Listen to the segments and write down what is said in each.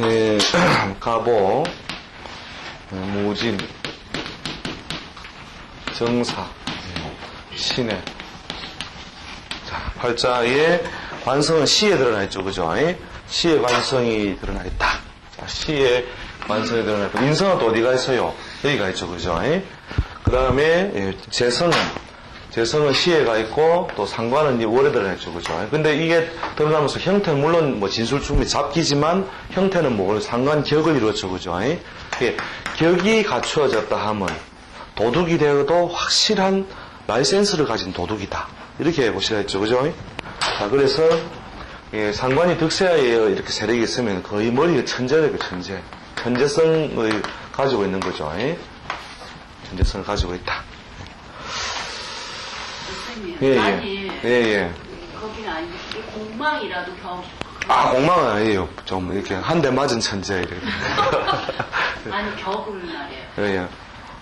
예, 가보, 예, 무진, 정사, 예, 신해. 자, 팔자의 관성은 시에 드러나 있죠, 그죠? 예? 시의 관성이 드러나 있다. 자, 시의 관성이 드러나 있고, 인성은 또 어디가 있어요? 여기가 있죠, 그죠? 그 다음에, 예, 재성은, 재성은 시에가 있고, 또 상관은 이 월에 드러나 있죠, 그죠? 근데 이게 드러나면서 형태는 물론 뭐 진술충미 잡기지만, 형태는 뭐 상관 격을 이루었죠, 그죠? 이게 격이 갖추어졌다 하면, 도둑이 되어도 확실한 라이센스를 가진 도둑이다. 이렇게 보시라 했죠. 그죠? 자, 그래서, 예, 상관이 득세하에 이렇게 세력이 있으면 거의 머리가 천재래요, 천재. 천재성을 가지고 있는 거죠. 예? 천재성을 가지고 있다. 선생님, 예, 예. 예, 예. 거기는 아니고 공망이라도 경 아, 공망은 아니에요. 좀 이렇게 한 대 맞은 천재. 이렇게. 아니 격을 말해요. 예, 예.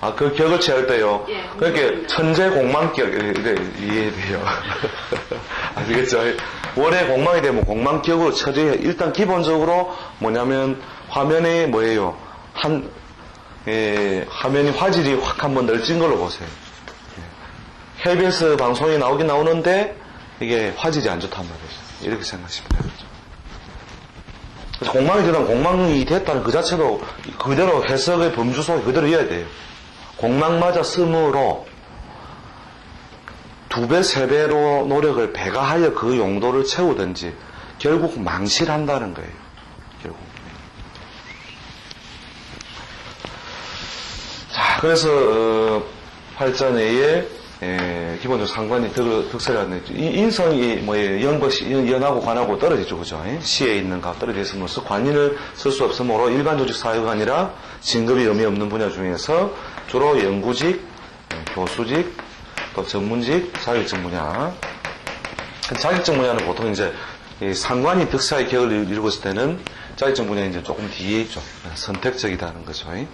아, 그 격을 취할 때요. 예, 그렇게. 천재 공망격, 이래 이해돼요. 아시겠죠? 월에 공망이 되면 공망격으로 처리해. 일단 기본적으로 뭐냐면 화면에 뭐예요? 한, 예, 화면이 화질이 확 한번 널찍은 걸로 보세요. 예. KBS 방송이 나오긴 나오는데 이게 화질이 안 좋단 말이죠. 이렇게 생각하시면 되죠. 그래서 공망이 되면 공망이 됐다는 그 자체로 그대로 해석의 범주 속에 그대로 이어야 돼요. 공망 맞아 쓰므로 두 배, 세 배로 노력을 배가하여 그 용도를 채우든지 결국 망실한다는 거예요. 결국. 자, 그래서 어, 팔자내에 에, 기본적으로 상관이 득, 득세라는 인성이 뭐 연하고 관하고 떨어지죠, 그죠? 예? 시에 있는 가 떨어져 있음으로써 관인을 쓸 수 없으므로 일반 조직 사회가 아니라 진급이 의미 없는 분야 중에서 주로 연구직, 예, 교수직, 또 전문직, 자격증 분야. 자격증 분야는 보통 이제 이 상관이 득사의 격을 이루고 있을 때는 자격증 분야는 이제 조금 뒤에 있죠. 선택적이다는 거죠. 예?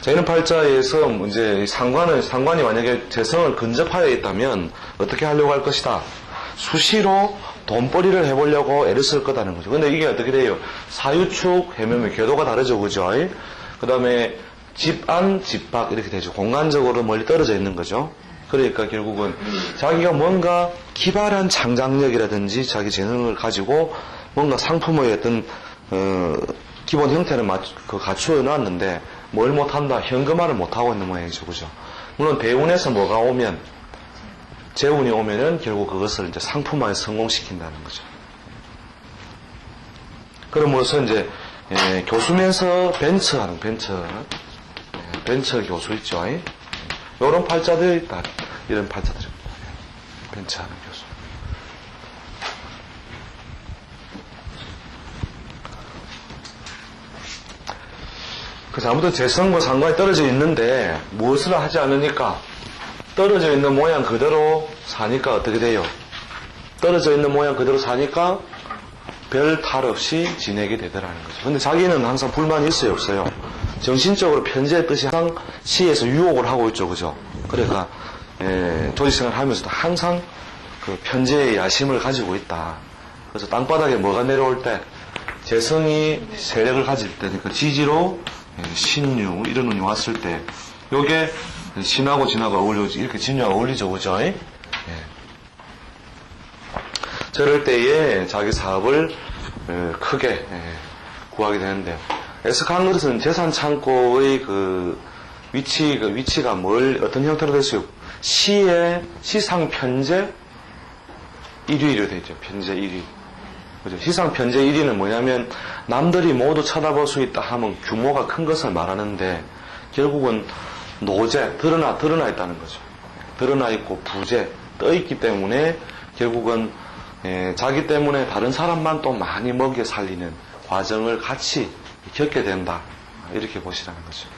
자, 이런 팔자에서 이제 상관은, 상관이 만약에 재성을 근접하여 있다면 어떻게 하려고 할 것이다. 수시로 돈벌이를 해보려고 애를 쓸 거다는 거죠. 근데 이게 어떻게 돼요? 사유축, 해면면 궤도가 다르죠. 그죠? 그 다음에 집 안, 집 밖 이렇게 되죠. 공간적으로 멀리 떨어져 있는 거죠. 그러니까 결국은 자기가 뭔가 기발한 창작력이라든지 자기 재능을 가지고 뭔가 상품의 어떤 어, 기본 형태는 맞, 그 갖추어 놨는데 뭘 못한다 현금화를 못하고 있는 모양이죠 그죠? 물론 대운에서 뭐가 오면 재운이 오면은 결국 그것을 이제 상품화에 성공시킨다는 거죠. 그러므로써 이제 예, 교수면서 벤처하는 벤처 예, 벤처 교수 있죠? 이런 팔자들이 있다 이런 팔자들입니다 예, 벤처하는 교수 그래서 아무튼 재성과 상관이 떨어져 있는데 무엇을 하지 않으니까 떨어져 있는 모양 그대로 사니까 어떻게 돼요? 떨어져 있는 모양 그대로 사니까 별 탈 없이 지내게 되더라는 거죠. 근데 자기는 항상 불만이 있어요, 없어요? 정신적으로 편제의 뜻이 항상 시에서 유혹을 하고 있죠, 그죠? 그러니까, 예, 조직생활 하면서도 항상 그 편제의 야심을 가지고 있다. 그래서 땅바닥에 뭐가 내려올 때, 재성이 세력을 가질 때, 그 지지로 예, 신유, 이런 운이 왔을 때, 요게 신하고 진하고 어울리지, 이렇게 진유가 어울리죠, 그죠? 예. 저럴 때에 자기 사업을 어, 크게 예, 구하게 되는데 에스카한 그릇은 재산 창고의 그 위치 그 위치가 뭘 어떤 형태로 됐어요? 시의 시상 편제 1위로 되죠. 편제 1위. 그죠? 시상 편제 1위는 뭐냐면 남들이 모두 쳐다볼 수 있다 하면 규모가 큰 것을 말하는데 결국은 노제 드러나 드러나 있다는 거죠. 드러나 있고 부재 떠 있기 때문에 결국은 예, 자기 때문에 다른 사람만 또 많이 먹여 살리는 과정을 같이 겪게 된다. 이렇게 보시라는 거죠.